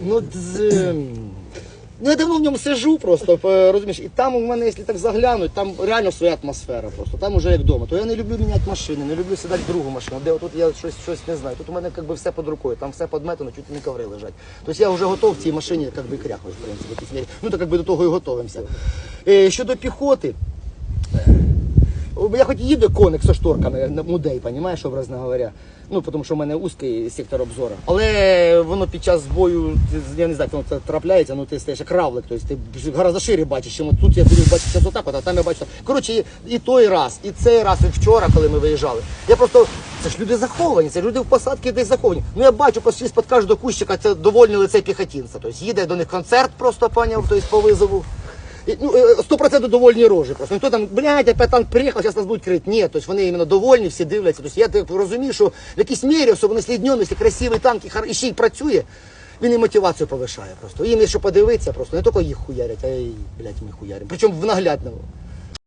Ну, ем, ну, я давно в ньому сижу просто, розумієш, і там у мене, якщо так заглянуть, там реально своя атмосфера просто, там уже як вдома. То я не люблю міняти машини, не люблю сідати в другу машину, де тут я щось, щось не знаю. Тут у мене якби все під рукою, там все подметано, чуть не коври лежать. Тобто я вже готов в цій машині як би кряхнути, в принципі, мірі. Ну, так якби до того і готовимося. Е, щодо піхоти, я хоч їду коник со шторками на мудей, понимаєш, образно говоря. Ну, тому що в мене узкий сектор обзору. Але воно під час бою, я не знаю, воно трапляється, ну ти стаєш як равлик, тобто ти гораздо шире бачиш, чим тут я буду бачити отак, от, а там я бачу. Коротше, і, і той раз, і цей раз, і вчора, коли ми виїжджали. Я просто, це ж люди заховані, це люди в посадці десь заховані. Ну я бачу, просто з-під кожного кущика це довольне лице піхотінця. Тобто їде до них концерт просто, поняв, тобто по визову. Ну, е, 100% довольні рожі. Просто ніхто там, блядь, опять танк приїхав, зараз нас будуть крити. Ні, тобто вони іменно довольні, всі дивляться. Тобто я так розумію, що в якійсь мірі, особливо слідньо, якщо красивий танк і, хар- і ще й працює, він і мотивацію повишає просто. Їм є що подивитися, просто не тільки їх хуярять, а й, блядь, ми хуяримо. Причому в наглядному.